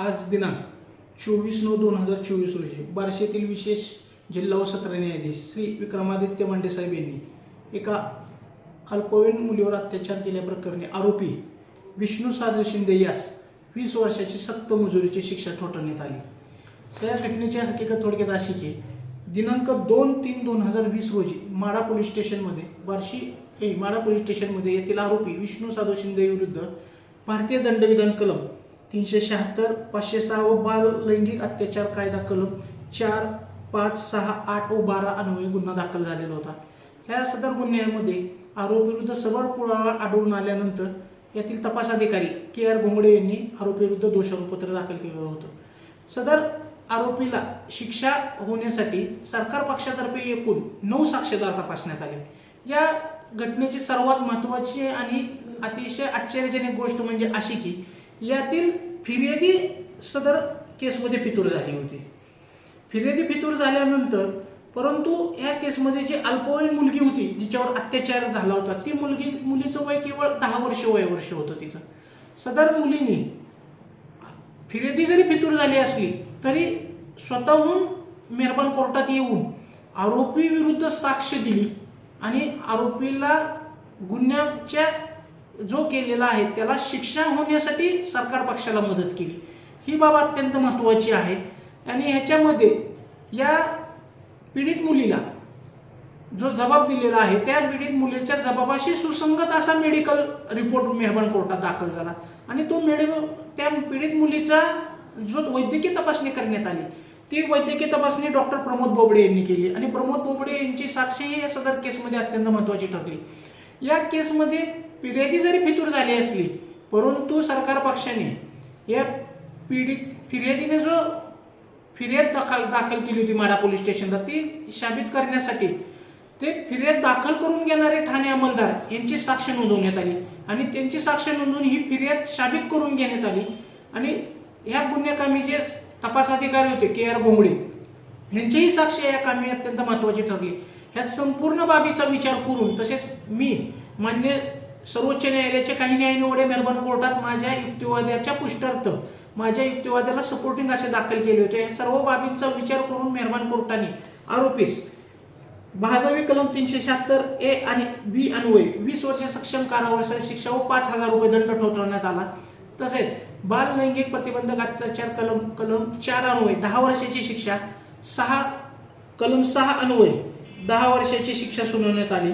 आज दिनांक चोवीस नऊ दोन हजार चोवीस रोजी बार्शीतील विशेष जिल्हा व सत्र न्यायाधीश श्री विक्रमादित्य मांडे साहेब यांनी एका अल्पवयीन मुलीवर अत्याचार केल्याप्रकरणी आरोपी विष्णू सागर शिंदे यास वीस वर्षाची सक्त मजुरीची शिक्षा ठोठवण्यात आली. या घटनेची हकीकत थोडक्यात अशी की दिनांक दोन तीन दोन हजार वीस रोजी माडा पोलीस स्टेशनमध्ये बार्शी हे माडा पोलीस स्टेशनमध्ये येथील आरोपी विष्णू साधू शिंदे विरुद्ध भारतीय दंडविधान कलम तीनशे शहात्तर पाचशे सहा व बाल लैंगिक अत्याचार कायदा कलम चार पाच सहा आठ व बारा अन्वये गुन्हा दाखल झालेला होता. या सदर गुन्ह्यामध्ये आरोपीविरुद्ध सबर पुरावा आढळून आल्यानंतर यातील तपास अधिकारी के आर घोंगडे यांनी आरोपीविरुद्ध दोषारोपपत्र दाखल केलं होतं. सदर आरोपीला शिक्षा होण्यासाठी सरकार पक्षातर्फे एकूण नऊ साक्षीदार तपासण्यात आले. या घटनेची सर्वात महत्त्वाची आणि अतिशय आश्चर्यजनक गोष्ट म्हणजे अशी की यातील फिर्यादी सदर केसमध्ये फितूर झाली होती. फिर्यादी फितूर झाल्यानंतर परंतु या केसमध्ये जी अल्पवयीन मुलगी होती जिच्यावर अत्याचार झाला होता ती मुलगी मुलीचं वय केवळ दहा वर्ष वय वर्ष होतं तिचं. सदर मुलीने फिर्यादी जरी फितूर झाली असली तरी स्वतःहून मेहरबान कोर्टात येऊन आरोपी विरुद्ध साक्ष दिली आणि आरोपीला गुन्ह्याच्या जो केलेला आहे त्याला शिक्षा होण्यासाठी सरकार पक्षाला मदत केली. ही बाब अत्यंत महत्त्वाची आहे. आणि ह्याच्यामध्ये या पीडित मुलीला जो जबाब दिलेला आहे त्या पीडित मुलीच्या जबाबाशी सुसंगत असा मेडिकल रिपोर्ट मेहरबान कोर्टात दाखल झाला. आणि तो मेडि त्या पीडित मुलीचा जो वैद्यकीय तपासणी करण्यात आली ती वैद्यकीय तपासणी डॉक्टर प्रमोद बोबडे यांनी केली. आणि प्रमोद बोबडे यांची साक्षी ही सदर केसमध्ये अत्यंत महत्त्वाची ठरली. या केसमध्ये फिर्यादी जरी फितूर झाली असली परंतु सरकार पक्षाने या पीडित फिर्यादीने जो फिर्याद दाखल दाखल केली होती माडा पोलीस स्टेशनला ती साबित करण्यासाठी ते फिर्याद दाखल करून घेणारे ठाणे अंमलदार यांची साक्ष नोंदवण्यात आली आणि त्यांची साक्ष नोंदवून ही फिर्याद साबित करून घेण्यात आली. आणि ह्या गुन्हेकामी जे तपास अधिकारी होते के आर भोंगडे यांचीही साक्ष या कामी अत्यंत महत्वाची ठरली. ह्या संपूर्ण बाबीचा विचार करून तसेच मी मान्य सर्वोच्च न्यायालयाच्या काही न्यायनिवडे मेहरबान कोर्टात माझ्या युक्तिवाद्याच्या पुष्टार्थ माझ्या युक्तिवादाला सपोर्टिंग असे दाखल केले होते. या सर्व बाबींचा विचार करून मेहरबान कोर्टाने आरोपीस बहादवी कलम तीनशे शहात्तर ए आणि बी अन्वय वीस वर्ष सक्षम कारावासाची शिक्षा व पाच हजार रुपये दंड ठोठावण्यात आला. तसेच बाल लैंगिक प्रतिबंधक अत्याचार कलम कलम चार अन्वय दहा वर्षाची शिक्षा सहा कलम सहा अन्वय दहा वर्षाची शिक्षा सुनावण्यात आली.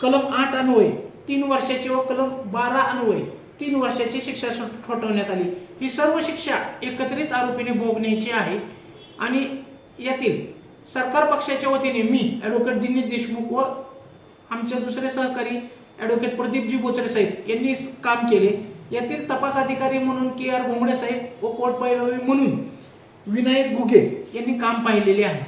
कलम आठ अन्वय तीन वर्षाची व कलम बारा अन्वये तीन वर्षाची शिक्षा ठोठवण्यात आली. ही सर्व शिक्षा एकत्रित आरोपीने भोगण्याची आहे आणि यातील सरकार पक्षाच्या वतीने मी ॲडव्होकेट दिनेश देशमुख व आमच्या दुसरे सहकारी ॲडव्होकेट प्रदीपजी बोचरे साहेब यांनी काम केले. यातील तपास अधिकारी म्हणून के आर घोंगडे साहेब व कोर्ट पैरवी म्हणून विनायक घुगे यांनी काम पाहिलेले आहे.